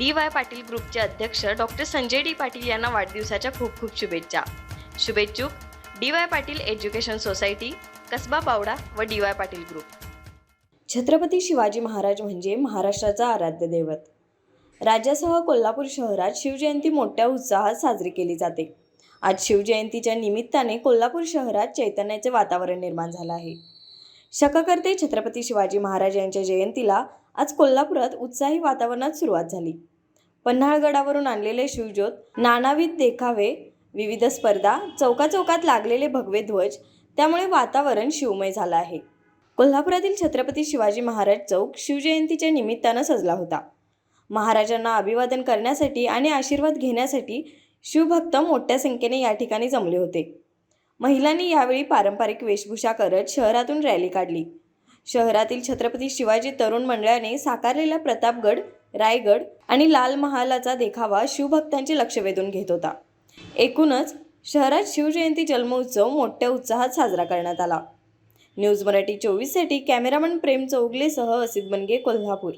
D Y Patil ग्रुपचे अध्यक्ष doctor Sanjay D Patil यांना वाढदिवसाच्या खूप खूप शुभेच्छा. शुभेच्छुक D Y Patil education society Kasaba Bawada व D Y Patil group. Chhatrapati Shivaji Maharaj म्हणजे महाराष्ट्राचा आराध्य दैवत. राज्यासह कोल्हापूर शहरात शिवजयंती मोठ्या उत्साहात साजरी केली जाते. आज शिवजयंतीच्या निमित्ताने कोल्हापूर शहरात चैतन्याचे वातावरण निर्माण झालं आहे. शककर्ते छत्रपती शिवाजी महाराज यांच्या जयंतीला आज कोल्हापुरात उत्साही वातावरणात सुरुवात झाली. पन्हाळगडावरून आणलेले शिवज्योत नानाविध देखावे विविध स्पर्धा चौकाचौकात लागलेले भगवे ध्वज त्यामुळे वातावरण शिवमय झालं आहे. कोल्हापुरातील छत्रपती शिवाजी महाराज चौक शिवजयंतीच्या निमित्तानं सजला होता. महाराजांना अभिवादन करण्यासाठी आणि आशीर्वाद घेण्यासाठी शिवभक्त मोठ्या संख्येने या ठिकाणी जमले होते. महिलांनी यावेळी पारंपरिक वेशभूषा करत शहरातून रॅली काढली. शहरातील छत्रपती शिवाजी तरुण मंडळाने साकारलेला प्रतापगड रायगड आणि लाल महालाचा देखावा शिवभक्तांचे लक्ष वेधून घेत होता. एकूणच शहरात शिवजयंती जन्मोत्सव मोठ्या उत्साहात साजरा करण्यात आला. न्यूज मराठी चोवीससाठी कॅमेरामन प्रेम चौगलेसह असित बनगे कोल्हापूर.